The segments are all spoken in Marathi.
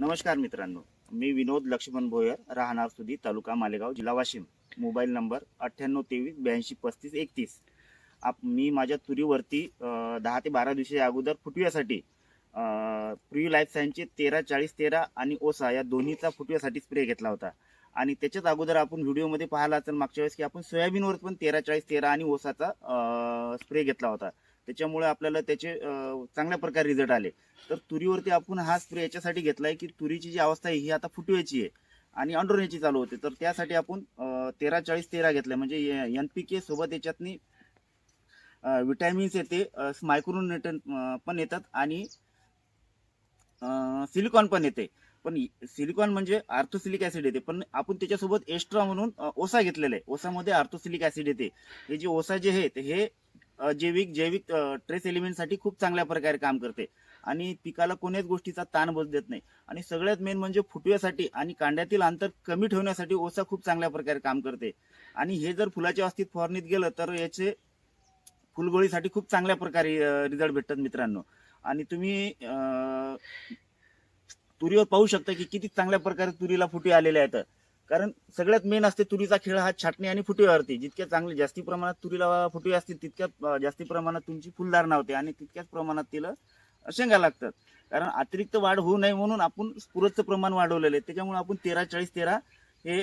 नमस्कार मित्रांनो मी विनोद लक्ष्मण भोयर राहणार सुधी तालुका मालेगाव जिल्हा वाशिम. मोबाईल नंबर अठ्ठ्याण्णव तेवीस ब्याऐंशी पस्तीस एकतीस. आप मी माझ्या तुरीवरती दहा ते बारा दिवशी अगोदर फुटव्यासाठी प्रिव्यू लाईफ सायन्सचे तेरा चाळीस तेरा आणि ओसा या दोन्हीचा फुटव्यासाठी स्प्रे घेतला होता. आणि त्याच्याच अगोदर आपण व्हिडिओमध्ये पाहिला तर मागच्या वेळेस की आपण सोयाबीनवर पण तेरा चाळीस तेरा आणि ओसाचा स्प्रे घेतला होता. त्याच्यामुळे आपल्याला त्याचे चांगल्या प्रकारे रिझल्ट आले. तर तुरीवरती आपण हा स्प्रे याच्यासाठी घेतलाय की तुरीची जी अवस्था आहे ही आता फुटवायची आहे आणि अंडोरण्याची चालू होते. तर त्यासाठी आपण तेरा चाळीस तेरा घेतलंय. म्हणजे एन पी के सोबत याच्यातनी विटॅमिन्स येते मायक्रोन पण येतात आणि सिलिकॉन पण येते. पण सिलिकॉन म्हणजे आर्थोसिलिक ऍसिड येते. पण आपण त्याच्यासोबत एक्स्ट्रा म्हणून ओसा घेतलेला आहे. ओसामध्ये आर्थोसिलिक ऍसिड येते. हे जे ओसा जे आहे ते हे जैविक जैविक ट्रेस एलिमेंटसाठी खूप चांगल्या प्रकारे काम करते. आणि पिकाला कोणत्याच गोष्टीचा ताण बस देत नाही. आणि सगळ्यात मेन म्हणजे फुटव्यासाठी आणि कांड्यातील अंतर कमी ठेवण्यासाठी ओसा खूप चांगल्या प्रकारे काम करते. आणि हे जर फुलाच्या अवस्थेत फवारणीत गेलं तर याचे फुलगोळीसाठी खूप चांगल्या प्रकारे रिझल्ट भेटतात मित्रांनो. आणि तुम्ही तुरीवर पाहू शकता की किती चांगल्या प्रकारे तुरीला फुटे आलेले आहेत. कारण सगळ्यात मेन असते तुरीचा खेळ हा छाटणी आणि फुटीवरती. जितक्या चांगले जास्ती प्रमाणात तुरीला फुटवे असतील तितक्या जास्ती प्रमाणात तुमची फुलधारणा होते आणि तितक्याच प्रमाणात तिला शेंगा लागतात. कारण अतिरिक्त वाढ होऊ नये म्हणून आपण स्फुरतचं प्रमाण वाढवलेलं आहे. त्याच्यामुळे आपण तेरा चाळीस तेरा हे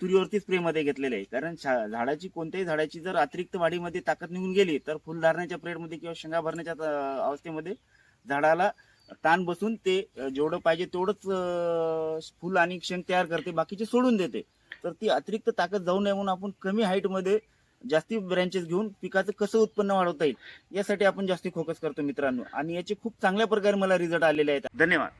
तुरीवरती स्प्रेमध्ये घेतलेले आहे. कारण छा- झाडाची कोणत्याही झाडाची जर अतिरिक्त वाढीमध्ये ताकद निघून गेली तर फुलधारण्याच्या प्रेडमध्ये किंवा शेंगा भरण्याच्या अवस्थेमध्ये झाडाला ताण बसून ते जेवढं पाहिजे तेवढंच फुल आणि क्षण तयार करते बाकीचे सोडून देते. तर ती अतिरिक्त ताकद जाऊ नये म्हणून आपण कमी हाईटमध्ये जास्ती ब्रँचेस घेऊन पिकाचं कसं उत्पन्न वाढवता येईल यासाठी आपण जास्ती फोकस करतो मित्रांनो. आणि याचे खूप चांगल्या प्रकारे मला रिझल्ट आलेले आहेत. धन्यवाद.